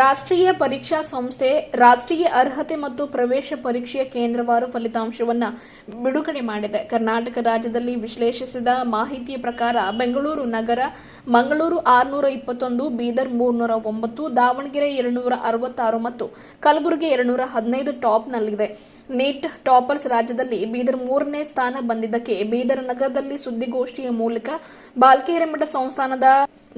ರಾಷ್ಟ್ರೀಯ ಪರೀಕ್ಷಾ ಸಂಸ್ಥೆ, ರಾಷ್ಟ್ರೀಯ ಅರ್ಹತೆ ಮತ್ತು ಪ್ರವೇಶ ಪರೀಕ್ಷೆಯ ಕೇಂದ್ರವಾರು ಫಲಿತಾಂಶವನ್ನು ಬಿಡುಗಡೆ ಮಾಡಿದೆ. ಕರ್ನಾಟಕ ರಾಜ್ಯದಲ್ಲಿ ವಿಶ್ಲೇಷಿಸಿದ ಮಾಹಿತಿಯ ಪ್ರಕಾರ ಬೆಂಗಳೂರು ನಗರ, ಮಂಗಳೂರು ಆರುನೂರ ಇಪ್ಪತ್ತೊಂದು, ಬೀದರ್ ಮೂರ್ನೂರ ಒಂಬತ್ತು, ದಾವಣಗೆರೆ ಎರಡುನೂರ ಅರವತ್ತಾರು ಮತ್ತು ಕಲಬುರಗಿ ಎರಡುನೂರ ಹದಿನೈದು ಟಾಪ್ನಲ್ಲಿದೆ. ನೀಟ್ ಟಾಪರ್ಸ್ ರಾಜ್ಯದಲ್ಲಿ ಬೀದರ್ ಮೂರನೇ ಸ್ಥಾನ ಬಂದಿದ್ದಕ್ಕೆ ಬೀದರ್ ನಗರದಲ್ಲಿ ಸುದ್ದಿಗೋಷ್ಠಿಯ ಮೂಲಕ ಬಾಲ್ಕಿ ಹಿರೇಮಠ ಸಂಸ್ಥಾನದ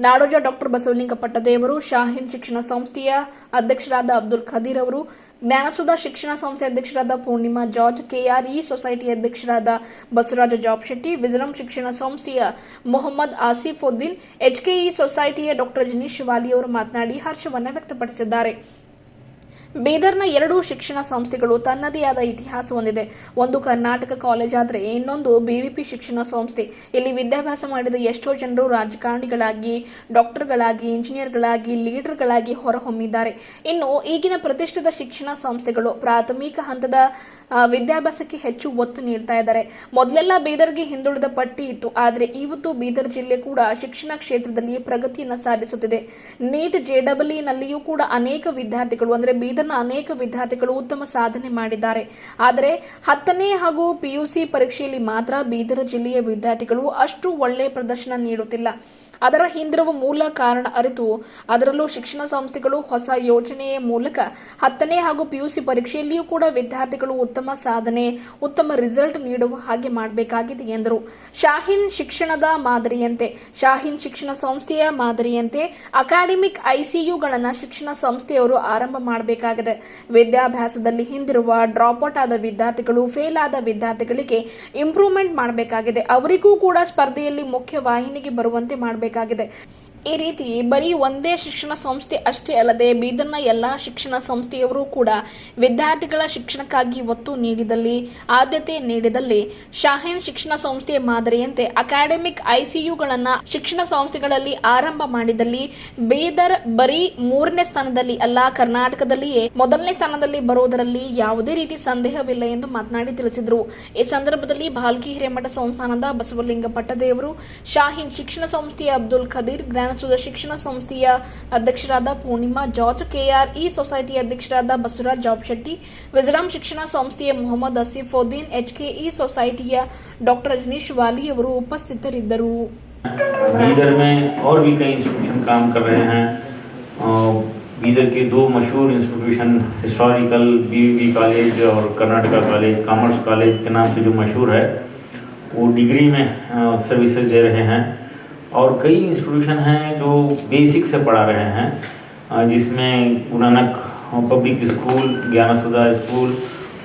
ನಾಡೋಜ ಡಾಕ್ಟರ್ ಬಸವಲಿಂಗ ಪಟ್ಟದೇವರು, ಶಾಹೀನ್ ಶಿಕ್ಷಣ ಸಂಸ್ಥೆಯ ಅಧ್ಯಕ್ಷರಾದ ಅಬ್ದುಲ್ ಖದೀರ್ ಅವರು, ಜ್ಞಾನಸುಧ ಶಿಕ್ಷಣ ಸಂಸ್ಥೆ ಅಧ್ಯಕ್ಷರಾದ ಪೂರ್ಣಿಮಾ ಜಾರ್ಜ್, ಕೆಆರ್ಇ ಸೊಸೈಟಿ ಅಧ್ಯಕ್ಷರಾದ ಬಸವರಾಜ ಜಾಬ್ ಶೆಟ್ಟಿ ವಿಜರಂ ಶಿಕ್ಷಣ ಸಂಸ್ಥೆಯ ಮೊಹಮ್ಮದ್ ಆಸಿಫ್ ಉದ್ದೀನ್ ಎಚ್ಕೆಇ ಸೊಸೈಟಿಯ ಡಾಕ್ಟರ್ ಜಿನೀಶ್ ಶಿವಾಲಿ ಅವರು ಮಾತನಾಡಿ ಹರ್ಷವನ್ನು ವ್ಯಕ್ತಪಡಿಸಿದ್ದಾರೆ. ಬೀದರ್ನ ಎರಡು ಶಿಕ್ಷಣ ಸಂಸ್ಥೆಗಳು ತನ್ನದೇ ಆದ ಇತಿಹಾಸ ಹೊಂದಿದೆ. ಒಂದು ಕರ್ನಾಟಕ ಕಾಲೇಜ್ ಆದರೆ ಇನ್ನೊಂದು ಬಿವಿಪಿ ಶಿಕ್ಷಣ ಸಂಸ್ಥೆ. ಇಲ್ಲಿ ವಿದ್ಯಾಭ್ಯಾಸ ಮಾಡಿದ ಎಷ್ಟೋ ಜನರು ರಾಜಕಾರಣಿಗಳಾಗಿ, ಡಾಕ್ಟರ್ಗಳಾಗಿ, ಇಂಜಿನಿಯರ್ಗಳಾಗಿ, ಲೀಡರ್ಗಳಾಗಿ ಹೊರಹೊಮ್ಮಿದ್ದಾರೆ. ಇನ್ನು ಈಗಿನ ಪ್ರತಿಷ್ಠಿತ ಶಿಕ್ಷಣ ಸಂಸ್ಥೆಗಳು ಪ್ರಾಥಮಿಕ ಹಂತದ ವಿದ್ಯಾಭ್ಯಾಸಕ್ಕೆ ಹೆಚ್ಚು ಒತ್ತು ನೀಡ್ತಾ ಇದ್ದಾರೆ. ಮೊದಲೆಲ್ಲ ಬೀದರ್ಗೆ ಹಿಂದುಳಿದ ಪಟ್ಟಿ ಇತ್ತು, ಆದರೆ ಇವತ್ತು ಬೀದರ್ ಜಿಲ್ಲೆ ಕೂಡ ಶಿಕ್ಷಣ ಕ್ಷೇತ್ರದಲ್ಲಿ ಪ್ರಗತಿಯನ್ನು ಸಾಧಿಸುತ್ತಿದೆ. ನೀಟ್ ಜೆಡಬ್ಲ್ಯೂನಲ್ಲಿಯೂ ಕೂಡ ಅನೇಕ ವಿದ್ಯಾರ್ಥಿಗಳು, ಅಂದರೆ ಬೀದರ್ನ ಅನೇಕ ವಿದ್ಯಾರ್ಥಿಗಳು ಉತ್ತಮ ಸಾಧನೆ ಮಾಡಿದ್ದಾರೆ. ಆದರೆ ಹತ್ತನೇ ಹಾಗೂ ಪಿಯುಸಿ ಪರೀಕ್ಷೆಯಲ್ಲಿ ಮಾತ್ರ ಬೀದರ್ ಜಿಲ್ಲೆಯ ವಿದ್ಯಾರ್ಥಿಗಳು ಅಷ್ಟು ಒಳ್ಳೆಯ ಪ್ರದರ್ಶನ ನೀಡುತ್ತಿಲ್ಲ. ಅದರ ಹಿಂದಿರುವ ಮೂಲ ಕಾರಣ ಅರಿತು ಅದರಲ್ಲೂ ಶಿಕ್ಷಣ ಸಂಸ್ಥೆಗಳು ಹೊಸ ಯೋಜನೆಯ ಮೂಲಕ ಹತ್ತನೇ ಹಾಗೂ ಪಿಯುಸಿ ಪರೀಕ್ಷೆಯಲ್ಲಿಯೂ ಕೂಡ ವಿದ್ಯಾರ್ಥಿಗಳು ಉತ್ತಮ ಸಾಧನೆ, ಉತ್ತಮ ರಿಸಲ್ಟ್ ನೀಡುವ ಹಾಗೆ ಮಾಡಬೇಕಾಗಿದೆ ಎಂದರು. ಶಾಹೀನ್ ಶಿಕ್ಷಣದ ಮಾದರಿಯಂತೆ, ಶಾಹೀನ್ ಶಿಕ್ಷಣ ಸಂಸ್ಥೆಯ ಮಾದರಿಯಂತೆ ಅಕಾಡೆಮಿಕ್ ಐಸಿಯುಗಳನ್ನು ಶಿಕ್ಷಣ ಸಂಸ್ಥೆಯವರು ಆರಂಭ ಮಾಡಬೇಕಾಗಿದೆ. ವಿದ್ಯಾಭ್ಯಾಸದಲ್ಲಿ ಹಿಂದಿರುವ ಡ್ರಾಪ್ಔಟ್ ಆದ ವಿದ್ಯಾರ್ಥಿಗಳು, ಫೇಲ್ ಆದ ವಿದ್ಯಾರ್ಥಿಗಳಿಗೆ ಇಂಪ್ರೂವ್ಮೆಂಟ್ ಮಾಡಬೇಕಾಗಿದೆ. ಅವರಿಗೂ ಕೂಡ ಸ್ಪರ್ಧೆಯಲ್ಲಿ ಮುಖ್ಯ ವಾಹಿನಿಗೆ ಬರುವಂತೆ ಮಾಡಬೇಕಾಗಿದೆ. ಈ ರೀತಿ ಬರೀ ಒಂದೇ ಶಿಕ್ಷಣ ಸಂಸ್ಥೆ ಅಷ್ಟೇ ಅಲ್ಲದೆ ಬೀದರ್ನ ಎಲ್ಲಾ ಶಿಕ್ಷಣ ಸಂಸ್ಥೆಯವರು ಕೂಡ ವಿದ್ಯಾರ್ಥಿಗಳ ಶಿಕ್ಷಣಕ್ಕಾಗಿ ಒತ್ತು ನೀಡಿದಲ್ಲಿ, ಆದ್ಯತೆ ನೀಡಿದಲ್ಲಿ ಶಾಹೀನ್ ಶಿಕ್ಷಣ ಸಂಸ್ಥೆಯ ಮಾದರಿಯಂತೆ ಅಕಾಡೆಮಿಕ್ ಐಸಿಯುಗಳನ್ನ ಶಿಕ್ಷಣ ಸಂಸ್ಥೆಗಳಲ್ಲಿ ಆರಂಭ ಮಾಡಿದಲ್ಲಿ. ಬೀದರ್ ಬರೀ ಮೂರನೇ ಸ್ಥಾನದಲ್ಲಿ ಅಲ್ಲ, ಕರ್ನಾಟಕದಲ್ಲಿಯೇ ಮೊದಲನೇ ಸ್ಥಾನದಲ್ಲಿ ಬರುವುದರಲ್ಲಿ ಯಾವುದೇ ರೀತಿ ಸಂದೇಹವಿಲ್ಲ ಎಂದು ಮಾತನಾಡಿ ತಿಳಿಸಿದರು. ಈ ಸಂದರ್ಭದಲ್ಲಿ ಭಾಲ್ಕಿ ಹಿರೇಮಠ ಸಂಸ್ಥಾನದ ಬಸವಲಿಂಗ ಪಟ್ಟದೇವರು, ಶಾಹೀನ್ ಶಿಕ್ಷಣ ಸಂಸ್ಥೆಯ ಅಬ್ದುಲ್ ಖದೀರ್ ಜ್ಞಾನಸುಧ ಶಿಕ್ಷಣ ಸಂಸ್ಥೆಯ ಅಧ್ಯಕ್ಷರಾದ ಪೂರ್ಣಿಮಾ ಜಾರ್ಜ್ ಕೆಆರ್ಇ ಸೊಸೈಟಿ ಅಧ್ಯಕ್ಷರಾದ ಬಸವರಾಜ್ ಜಾಬ್ ಶೆಟ್ಟಿ ವಿಜರಾಮ್ ಶಿಕ್ಷಣ ಸಂಸ್ಥೆಯ ಮೊಹಮ್ಮದ್ ಅಸೀಫುದ್ದೀನ್ ಎಚ್ಕೆಇ ಸೊಸೈಟಿಯ ಡಾಕ್ಟರ್ ರಜನೀಶ್ ವಾಲಿ ಅವರು ಉಪಸ್ಥಿತರಿದ್ದರು बीदर में और भी कई इंस्टीट्यूशन काम कर रहे हैं अ, बीदर के दो मशहूर इंस्टीट्यूशन हिस्टोरिकल बी कॉलेज और कर्नाटका कॉलेज कॉमर्स कॉलेज के नाम से जो मशहूर है वो डिग्री में सर्विसेज दे रहे हैं और कई इंस्टीट्यूशन हैं जो बेसिक से पढ़ा रहे हैं जिसमें Guru Nanak public school Gyansudha school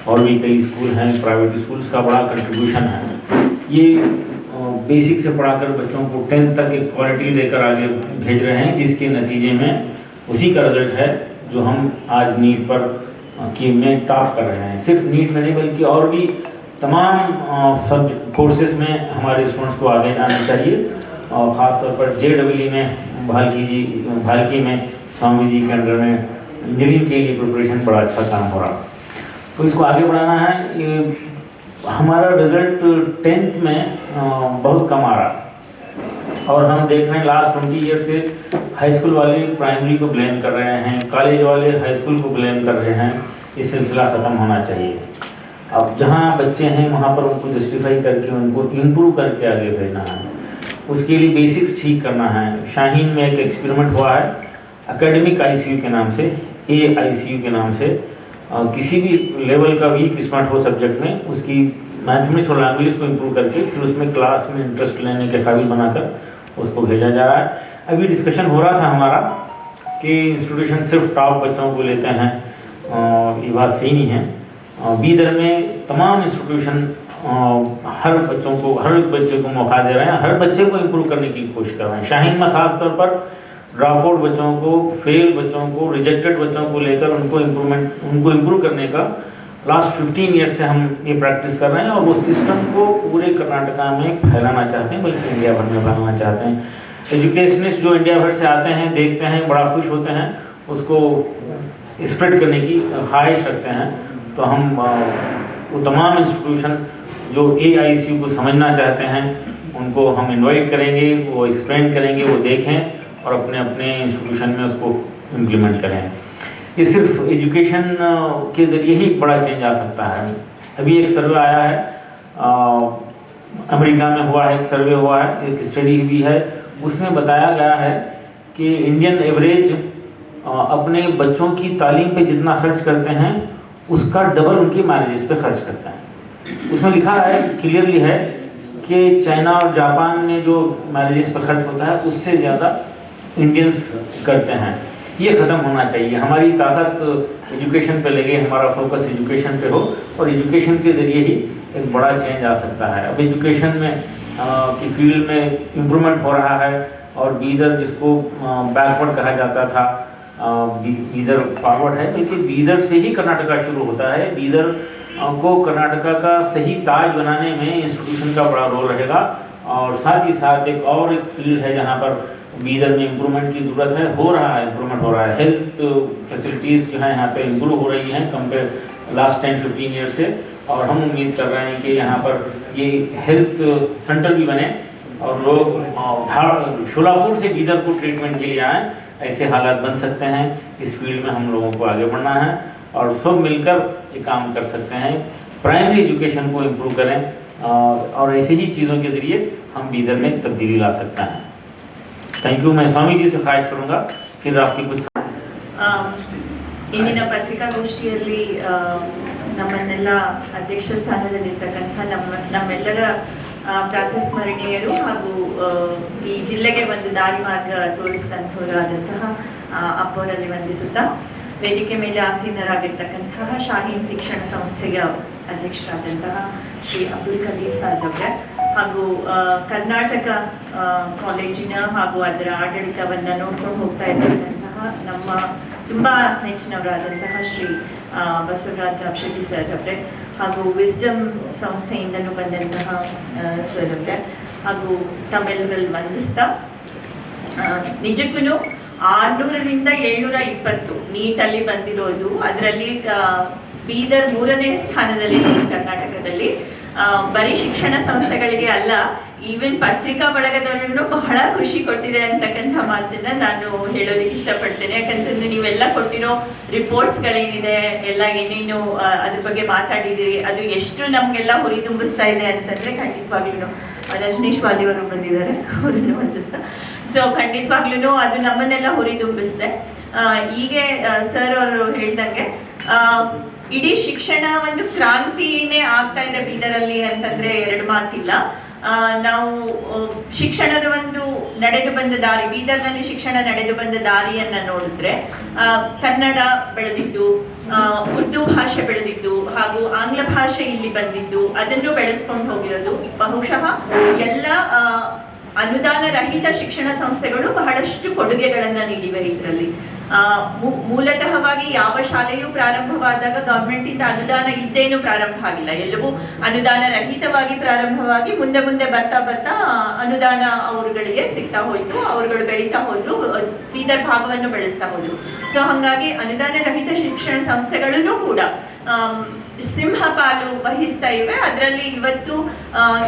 और भी कई स्कूल हैं प्राइवेट स्कूल्स का बड़ा कंट्रीब्यूशन है। ये बेसिक से पढ़ाकर बच्चों को टेंथ तक एक क्वालिटी देकर आगे भेज रहे हैं, जिसके नतीजे में उसी का रिज़ल्ट है जो हम आज नीट पर की में टॉप कर रहे हैं। सिर्फ़ नीट में नहीं, बल्कि और भी तमाम सब कोर्सेज में हमारे स्टूडेंट्स को आगे जाना चाहिए। और ख़ासतौर पर जे डब्ल्यू में, भालकी जी, भालकी में, स्वामी जी के अंडर में इंजीनियरिंग के लिए प्रिपरेशन बड़ा अच्छा काम हो रहा। तो इसको आगे बढ़ाना है, ये हमारा रिज़ल्ट टेंथ में बहुत कम आ रहा। और हम देख रहे हैं लास्ट ट्वेंटी ईयर से हाई स्कूल वाले प्राइमरी को ब्लेम कर रहे हैं, कॉलेज वाले हाई स्कूल को ब्लेम कर रहे हैं, ये सिलसिला ख़त्म होना चाहिए। अब जहाँ बच्चे हैं, वहाँ पर उनको जस्टिफाई करके, उनको इम्प्रूव करके आगे भेजना है। उसके लिए बेसिक्स ठीक करना है। शाहीन में एक एक्सपेरिमेंट हुआ है एकेडमिक आईसीयू के नाम से ए आईसीयू के नाम से। किसी भी लेवल का वीक स्मार्ट हो सब्जेक्ट में, उसकी मैथमेटिक्स और लैंग्वेज को इम्प्रूव करके फिर उसमें क्लास में इंटरेस्ट लेने के काबिल बनाकर उसको भेजा जा रहा है। अभी डिस्कशन हो रहा था हमारा कि इंस्टीट्यूशन सिर्फ़ टॉप बच्चों को लेते हैं और ये बात सही नहीं है। बीदर में तमाम इंस्टीट्यूशन हर बच्चों को, हर एक बच्चे को मौका दे रहे हैं। हर बच्चे को इम्प्रूव करने की कोशिश कर रहे हैं। शाहीन में खास तौर पर ड्रॉप आउट बच्चों को, फेल बच्चों को रिजेक्टेड बच्चों को लेकर उनको इम्प्रूवमेंट उनको इम्प्रूव करने का लास्ट 15 ईयर से हम ये प्रैक्टिस कर रहे हैं और वो सिस्टम को पूरे कर्नाटका में फैलाना चाहते हैं, बल्कि इंडिया भर में फैलाना चाहते हैं। एजुकेशनिस्ट जो इंडिया भर से आते हैं, देखते हैं, बड़ा खुश होते हैं, उसको स्प्रेड करने की ख्वाहिश रखते हैं। तो हम वो तमाम इंस्टीट्यूशन जो ए को समझना चाहते हैं उनको हम इनवाइट करेंगे वो एक्सप्लेन करेंगे वो देखें और अपने अपने इंस्टीट्यूशन में उसको इम्प्लीमेंट करें। ये सिर्फ़ एजुकेशन के ज़रिए ही बड़ा चेंज आ सकता है। अभी एक सर्वे आया है अ, अमेरिका में हुआ है एक सर्वे हुआ है एक स्टडी हुई है। उसमें बताया गया है कि इंडियन एवरेज अपने बच्चों की तालीम पे जितना खर्च करते हैं उसका डबल उनकी मैरिजेस पे खर्च करते हैं। उसमें लिखा है क्लियरली है कि चाइना और जापान में जो मैरिजेस पर खर्च होता है उससे ज़्यादा इंडियंस करते हैं। ये ख़त्म होना चाहिए। हमारी ताकत एजुकेशन पे लगे हमारा फोकस एजुकेशन पे हो और एजुकेशन के ज़रिए ही एक बड़ा चेंज आ सकता है। अब एजुकेशन में अ, की फ़ील्ड में इम्प्रूवमेंट हो रहा है और बीजर जिसको बैकवर्ड कहा जाता था बीदर फॉरवर्ड है लेकिन बीदर से ही कर्नाटका शुरू होता है। बीदर को कर्नाटका का सही ताज बनाने में इंस्टीट्यूशन का बड़ा रोल रहेगा। और साथ ही साथ एक और एक फ़ील्ड है जहाँ पर बीदर में इम्प्रूवमेंट की ज़रूरत है। हो रहा है इम्प्रूवमेंट हो रहा है। हेल्थ फैसिलिटीज़ जो है यहाँ पे इम्प्रूव हो रही हैं compare last ten fifteen year से। और हम उम्मीद कर रहे हैं कि यहाँ पर ये हेल्थ सेंटर भी बने। और लोग अ, धा- शोलापुर से बीदर को ट्रीटमेंट के लिए आएँ। ऐसे हालात बन सकते हैं इस फील्ड में हम लोगों को आगे बढ़ना है और सब मिलकर ये काम कर सकते हैं प्राइमरी एजुकेशन को इम्प्रूव करें अ, और ऐसे ही चीज़ों के ज़रिए हम बीदर में तब्दीली ला सकते हैं थैंक यू मैं स्वामी जी से ख्वाहिश करूँगा फिर आपकी कुछ ಆ, ಇಂದಿನ ಪತ್ರಿಕಾಗೋಷ್ಠಿಯಲ್ಲಿ ಆ, ನಮ್ಮನ್ನೆಲ್ಲ ಅಧ್ಯಕ್ಷ ಸ್ಥಾನದಲ್ಲಿರ್ತಕ್ಕಂಥ ನಮ್ಮ ನಮ್ಮೆಲ್ಲರ ಆ, ಪ್ರಾತಸ್ಮರಣೀಯರು ಹಾಗೂ ಈ ಜಿಲ್ಲೆಗೆ ಒಂದು ದಾರಿ ಮಾರ್ಗ ತೋರಿಸಿದಂಥವರಾದಂತಹ ಅಪ್ಪವರಲ್ಲಿ ವಂದಿಸುತ್ತಾ ವೇದಿಕೆ ಮೇಲೆ ಆಸೀನರಾಗಿರ್ತಕ್ಕಂತಹ ಶಾಹೀನ್ ಶಿಕ್ಷಣ ಸಂಸ್ಥೆಯ ಅಧ್ಯಕ್ಷರಾದಂತಹ ಶ್ರೀ ಅಬ್ದುಲ್ ಖದೀರ್ ಅವರೇ. ಹಾಗೂ ಕರ್ನಾಟಕ ಕಾಲೇಜಿನ ಹಾಗೂ ಅದರ ಆಡಳಿತವನ್ನು ನೋಡ್ಕೊಂಡು ಹೋಗ್ತಾ ಇರ್ತಕ್ಕಂತಹ ನಮ್ಮ ತುಂಬಾ ನೆಚ್ಚಿನವರಾದಂತಹ ಶ್ರೀ ಬಸವರಾಜ್ ಶೆಟ್ಟಿ ಸರ್ ಅವರೇ. ಹಾಗೂ ವಿಸ್ಡಮ್ ಸಂಸ್ಥೆಯಿಂದಲೂ ಬಂದಂತಹ ಅವರೇ. ಹಾಗೂ ತಮಿಳುಗಳು ವಂದಿಸ್ತಾ ನಿಜಕ್ಕೂ ಆರ್ನೂರರಿಂದ ಏಳ್ನೂರ ಇಪ್ಪತ್ತು ನೀಟಲ್ಲಿ ಬಂದಿರೋದು ಅದರಲ್ಲಿ ಬೀದರ್ ಮೂರನೇ ಸ್ಥಾನದಲ್ಲಿ ಕರ್ನಾಟಕದಲ್ಲಿ. ಬರೀ ಶಿಕ್ಷಣ ಸಂಸ್ಥೆಗಳಿಗೆ ಅಲ್ಲ ಈವನ್ ಪತ್ರಿಕಾ ಬಳಗದವರನ್ನು ಬಹಳ ಖುಷಿ ಕೊಟ್ಟಿದೆ ಅಂತಕ್ಕಂಥ ಮಾತನ್ನ ನಾನು ಹೇಳೋದಕ್ಕೆ ಇಷ್ಟಪಡ್ತೇನೆ. ಯಾಕಂತಂದ್ರೆ ನೀವೆಲ್ಲ ಕೊಟ್ಟಿರೋ ರಿಪೋರ್ಟ್ಸ್ಗಳೇನಿದೆ ಎಲ್ಲ ಏನೇನು ಅದ್ರ ಬಗ್ಗೆ ಮಾತಾಡಿದಿರಿ ಅದು ಎಷ್ಟು ನಮಗೆಲ್ಲ ಹುರಿ ತುಂಬಿಸ್ತಾ ಇದೆ ಅಂತಂದ್ರೆ ಖಂಡಿತವಾಗ್ಲೂ ರಜನೀಶ್ ವಾಲಿ ಅವರು ಬಂದಿದ್ದಾರೆ ಅವರನ್ನು ವಂದಿಸ್ತಾ ಸೊ ಖಂಡಿತವಾಗ್ಲೂ ಅದು ನಮ್ಮನ್ನೆಲ್ಲ ಹುರಿದುಂಬಿಸಿದೆ ಆ, ಹೀಗೆ ಸರ್ ಅವರು ಹೇಳ್ದಂಗೆ ಇಡೀ ಶಿಕ್ಷಣ ಒಂದು ಕ್ರಾಂತಿನೇ ಆಗ್ತಾ ಇದೆ ಬೀದರಲ್ಲಿ ಅಂತಂದ್ರೆ ಎರಡು ಮಾತಿಲ್ಲ. ನಾವು ಶಿಕ್ಷಣದ ಒಂದು ನಡೆದು ಬಂದ ದಾರಿ, ಬೀದರ್ನಲ್ಲಿ ಶಿಕ್ಷಣ ನಡೆದು ಬಂದ ದಾರಿಯನ್ನ ನೋಡಿದ್ರೆ ಕನ್ನಡ ಬೆಳೆದಿದ್ದು ಉರ್ದು ಭಾಷೆ ಬೆಳೆದಿದ್ದು, ಹಾಗೂ ಆಂಗ್ಲ ಭಾಷೆ ಇಲ್ಲಿ ಬಂದಿದ್ದು, ಅದನ್ನು ಬೆಳೆಸ್ಕೊಂಡು ಹೋಗಿರೋದು. ಬಹುಶಃ ಎಲ್ಲ ಅನುದಾನ ರಹಿತ ಶಿಕ್ಷಣ ಸಂಸ್ಥೆಗಳು ಬಹಳಷ್ಟು ಕೊಡುಗೆಗಳನ್ನ ನೀಡಿವೆ ಇದರಲ್ಲಿ. ಮೂಲತಃವಾಗಿ ಯಾವ ಶಾಲೆಯೂ ಪ್ರಾರಂಭವಾದಾಗ ಗವರ್ಮೆಂಟ್ ಇಂದ ಅನುದಾನ ಇದ್ದೇನು ಪ್ರಾರಂಭ ಆಗಿಲ್ಲ. ಎಲ್ಲವೂ ಅನುದಾನ ರಹಿತವಾಗಿ ಪ್ರಾರಂಭವಾಗಿ ಮುಂದೆ ಮುಂದೆ ಬರ್ತಾ ಬರ್ತಾ ಅನುದಾನ ಅವರುಗಳಿಗೆ ಸಿಗ್ತಾ ಹೋಯ್ತು, ಅವರುಗಳು ಬೆಳೀತಾ ಹೋದ್ರು, ಬೀದರ್ ಭಾಗವನ್ನು ಬೆಳೆಸ್ತಾ ಹೋದ್ರು. ಸೊ ಹಂಗಾಗಿ ಅನುದಾನ ರಹಿತ ಶಿಕ್ಷಣ ಸಂಸ್ಥೆಗಳೂ ಕೂಡ ಆಮ್, ಸಿಂಹಪಾಲು ವಹಿಸ್ತಾ ಇವೆ. ಅದರಲ್ಲಿ ಇವತ್ತು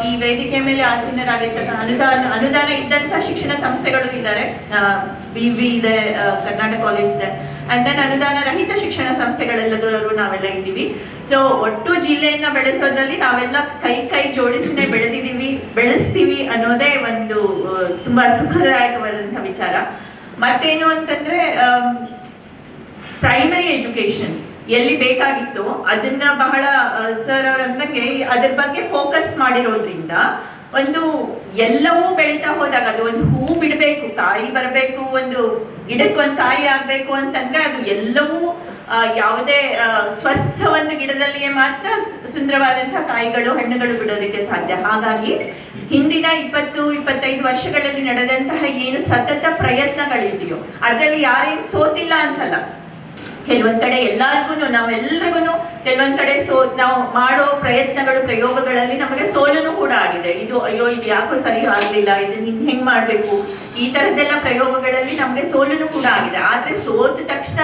ಈ ವೇದಿಕೆ ಮೇಲೆ ಆಸೀನರಾಗಿರ್ತಕ್ಕ ಅನುದಾನ ಅನುದಾನ ಇದ್ದಂತಹ ಶಿಕ್ಷಣ ಸಂಸ್ಥೆಗಳು ಇದ್ದಾರೆ. ಬಿ ವಿ ಇದೆ ಕರ್ನಾಟಕ ಕಾಲೇಜ್ ಇದೆ. ಅಂಡ್ ದೆನ್ ಅನುದಾನ ರಹಿತ ಶಿಕ್ಷಣ ಸಂಸ್ಥೆಗಳೆಲ್ಲದವರು ನಾವೆಲ್ಲ ಇದ್ದೀವಿ. ಸೊ ಒಟ್ಟು ಜಿಲ್ಲೆಯನ್ನ ಬೆಳೆಸೋದ್ರಲ್ಲಿ ನಾವೆಲ್ಲ ಕೈ ಕೈ ಜೋಡಿಸಿನೇ ಬೆಳೆದಿದ್ದೀವಿ ಬೆಳೆಸ್ತೀವಿ ಅನ್ನೋದೇ ಒಂದು ತುಂಬಾ ಸುಖದಾಯಕವಾದಂತಹ ವಿಚಾರ. ಮತ್ತೇನು ಅಂತಂದ್ರೆ ಪ್ರೈಮರಿ ಎಜುಕೇಶನ್ ಎಲ್ಲಿ ಬೇಕಾಗಿತ್ತು ಅದನ್ನ ಬಹಳ ಸರ್ ಅವ್ರ ಅಂದಂಗೆ ಅದ್ರ ಬಗ್ಗೆ ಫೋಕಸ್ ಮಾಡಿರೋದ್ರಿಂದ ಒಂದು ಎಲ್ಲವೂ ಬೆಳೀತಾ ಹೋದಾಗ ಅದು ಒಂದು ಹೂ ಬಿಡಬೇಕು ಕಾಯಿ ಬರಬೇಕು, ಒಂದು ಗಿಡಕ್ಕೆ ಒಂದು ಕಾಯಿ ಆಗ್ಬೇಕು ಅಂತಂದ್ರೆ ಅದು ಎಲ್ಲವೂ ಯಾವುದೇ ಸ್ವಸ್ಥ ಒಂದು ಗಿಡದಲ್ಲಿಯೇ ಮಾತ್ರ ಸುಂದರವಾದಂತಹ ಕಾಯಿಗಳು, ಹಣ್ಣುಗಳು ಬಿಡೋದಕ್ಕೆ ಸಾಧ್ಯ. ಹಾಗಾಗಿ ಹಿಂದಿನ ಇಪ್ಪತ್ತು, ಇಪ್ಪತ್ತೈದು ವರ್ಷಗಳಲ್ಲಿ ನಡೆದಂತಹ ಏನು ಸತತ ಪ್ರಯತ್ನಗಳಿದೆಯೋ, ಅದರಲ್ಲಿ ಯಾರೇನು ಸೋತಿಲ್ಲ ಅಂತಲ್ಲ. ಕೆಲವೊಂದ್ ಕಡೆ ಎಲ್ಲಾರ್ಗು ನಾವೆಲ್ಲರಿಗೂ ಕೆಲವೊಂದ್ ಕಡೆ ಸೋ, ನಾವು ಮಾಡೋ ಪ್ರಯತ್ನಗಳು, ಪ್ರಯೋಗಗಳಲ್ಲಿ ನಮಗೆ ಸೋಲನು ಕೂಡ ಆಗಿದೆ. ಇದು ಅಯ್ಯೋ, ಇದು ಯಾಕೋ ಸರಿ ಆಗ್ಲಿಲ್ಲ ಇದನ್ನ ಇನ್ ಹೆಂಗ್ ಮಾಡ್ಬೇಕು. ಈ ತರದ್ದೆಲ್ಲ ಪ್ರಯೋಗಗಳಲ್ಲಿ ನಮಗೆ ಸೋಲನು ಕೂಡ ಆಗಿದೆ. ಆದ್ರೆ ಸೋತ ತಕ್ಷಣ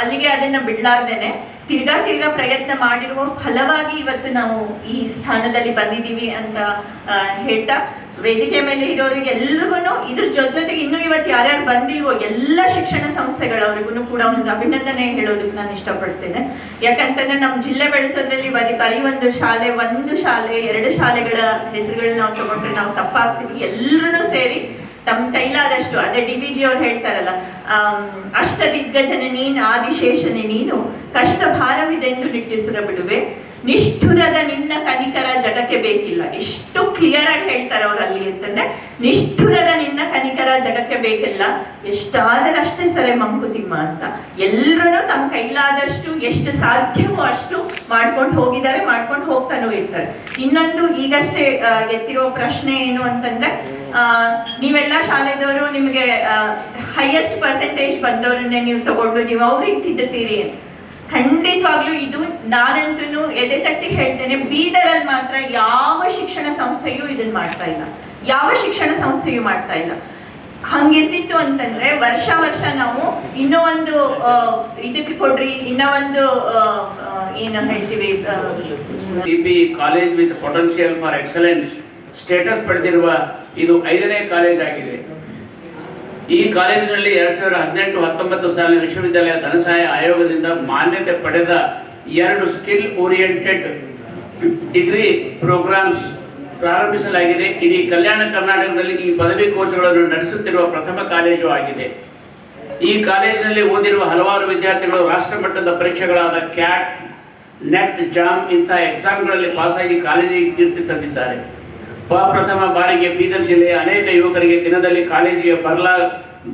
ಅಲ್ಲಿಗೆ ಅದನ್ನ ಬಿಡ್ಲಾರ್ದೇನೆ ತಿರ್ಗಾ ತಿರ್ಗಾ ಪ್ರಯತ್ನ ಮಾಡಿರುವ ಫಲವಾಗಿ ಇವತ್ತು ನಾವು ಈ ಸ್ಥಾನದಲ್ಲಿ ಬಂದಿದ್ದೀವಿ ಅಂತ ಹೇಳ್ತಾ ವೇದಿಕೆ ಮೇಲೆ ಇರೋರಿಗೆ ಎಲ್ರಿಗೂ ಇದ್ರ ಜೊತೆ ಜೊತೆಗೆ ಇನ್ನೂ ಇವತ್ತು ಯಾರ್ಯಾರು ಬಂದಿಲ್ವೋ ಎಲ್ಲ ಶಿಕ್ಷಣ ಸಂಸ್ಥೆಗಳವರಿಗೂ ಕೂಡ ಒಂದು ಅಭಿನಂದನೆ ಹೇಳೋದಕ್ಕೆ ನಾನು ಇಷ್ಟಪಡ್ತೇನೆ. ಯಾಕಂತಂದ್ರೆ ನಮ್ಮ ಜಿಲ್ಲೆ ಬೆಳೆಸೋದ್ರಲ್ಲಿ ಬರೀ ಬರೀ ಒಂದು ಶಾಲೆ ಒಂದು ಶಾಲೆ, ಎರಡು ಶಾಲೆಗಳ ಹೆಸರುಗಳನ್ನ ನಾವು ತಗೊಂಡ್ರೆ ನಾವು ತಪ್ಪಾಗ್ತೀವಿ. ಎಲ್ಲರೂ ಸೇರಿ ತಮ್ಮ ಕೈಲಾದಷ್ಟು, ಅದೇ ಡಿ ವಿ ಜಿ ಅವ್ರು ಹೇಳ್ತಾರಲ್ಲ ಅಷ್ಟ ದಿಗ್ಗಜನ ನೀನು, ಆದಿಶೇಷನೆ ನೀನು ಕಷ್ಟ ಭಾರವಿದೆಂದು ನಿಟ್ಟಿಸುರ ಬಿಡುವೆ. ನಿಷ್ಠುರದ ನಿನ್ನ ಕನಿಕರ ಜಗಕ್ಕೆ ಬೇಕಿಲ್ಲ. ಎಷ್ಟು ಕ್ಲಿಯರ್ ಆಗಿ ಹೇಳ್ತಾರೆ ಅವರಲ್ಲಿ ಅಂತಂದ್ರೆ, ನಿಷ್ಠುರದ ನಿನ್ನ ಕನಿಕರ ಜಗಕ್ಕೆ ಬೇಕಿಲ್ಲ. ಎಷ್ಟಾದರೆ ಅಷ್ಟೇ ಸರಿ ಮಂಕುತಿಮ್ಮ ಅಂತ. ಎಲ್ಲರೂ ತಮ್ಮ ಕೈಲಾದಷ್ಟು ಎಷ್ಟು ಸಾಧ್ಯವೋ ಅಷ್ಟು ಮಾಡ್ಕೊಂಡು ಹೋಗಿದ್ದಾರೆ, ಮಾಡ್ಕೊಂಡು ಹೋಗ್ತಾನೂ ಇರ್ತಾರೆ. ಇನ್ನೊಂದು ಈಗಷ್ಟೇ ಎತ್ತಿರೋ ಪ್ರಶ್ನೆ ಏನು ಅಂತಂದ್ರೆ ನೀವೆಲ್ಲ ಶಾಲೆದವರು ನಿಮಗೆ ಹೈಯೆಸ್ಟ್ ಪರ್ಸೆಂಟೇಜ್ ಬಂದವರನ್ನೇ ನೀವು ತಗೊಂಡು ನೀವು ಅವ್ರಿಗೆ ತಿದ್ದುತ್ತೀರಿ ಅಂತ. ಖಂಡಿತವಾಗ್ಲೂ ಇದು ನಾನಂತೂ ಎದೆ ತಟ್ಟಿ ಹೇಳ್ತೇನೆ, ಬೀದರಲ್ಲಿ ಮಾತ್ರ ಯಾವ ಶಿಕ್ಷಣ ಸಂಸ್ಥೆಯೂ ಇದನ್ನ ಮಾಡ್ತಾ ಇಲ್ಲ. ಯಾವ ಶಿಕ್ಷಣ ಸಂಸ್ಥೆಯೂ ಮಾಡ್ತಾ ಇಲ್ಲ. ಹಂಗಿರ್ತಿತ್ತು ಅಂತಂದ್ರೆ ವರ್ಷ ವರ್ಷ ನಾವು ಇನ್ನೂ ಒಂದು ಇದಕ್ಕೆ ಕೊಡ್ರಿ, ಇನ್ನೂ ಒಂದು ಏನು ಹೇಳ್ತೀವಿ CP college with potential for excellence status ಪಡೆದಿರುವ ಇದು ಐದನೇ ಕಾಲೇಜ್ ಆಗಿದೆ. ಈ ಕಾಲೇಜಿನಲ್ಲಿ ಎರಡ್ ಸಾವಿರದ ಹದಿನೆಂಟು, ಹತ್ತೊಂಬತ್ತು ಸಾಲಿನ ವಿಶ್ವವಿದ್ಯಾಲಯ ಧನಸಹಾಯ ಆಯೋಗದಿಂದ ಮಾನ್ಯತೆ ಪಡೆದ ಎರಡು ಸ್ಕಿಲ್ ಓರಿಯೆಂಟೆಡ್ ಡಿಗ್ರಿ ಪ್ರೋಗ್ರಾಮ್ಸ್ ಪ್ರಾರಂಭಿಸಲಾಗಿದೆ. ಇಡೀ ಕಲ್ಯಾಣ ಕರ್ನಾಟಕದಲ್ಲಿ ಈ ಪದವಿ ಕೋರ್ಸ್ಗಳನ್ನು ನಡೆಸುತ್ತಿರುವ ಪ್ರಥಮ ಕಾಲೇಜು ಆಗಿದೆ. ಈ ಕಾಲೇಜಿನಲ್ಲಿ ಓದಿರುವ ಹಲವಾರು ವಿದ್ಯಾರ್ಥಿಗಳು ರಾಷ್ಟ್ರಮಟ್ಟದ ಪರೀಕ್ಷೆಗಳಾದ ಕ್ಯಾಟ್, ನೆಟ್, ಜಾಮ್ ಇಂತಹ ಎಕ್ಸಾಮ್ಗಳಲ್ಲಿ ಪಾಸಾಗಿ ಕಾಲೇಜಿಗೆ ಕೀರ್ತಿ ತಂದಿದ್ದಾರೆ. ಪ್ರಥಮ ಬಾರಿಗೆ ಬೀದರ್ ಜಿಲ್ಲೆಯ ಅನೇಕ ಯುವಕರಿಗೆ ದಿನದಲ್ಲಿ ಕಾಲೇಜಿಗೆ ಬರಲಾ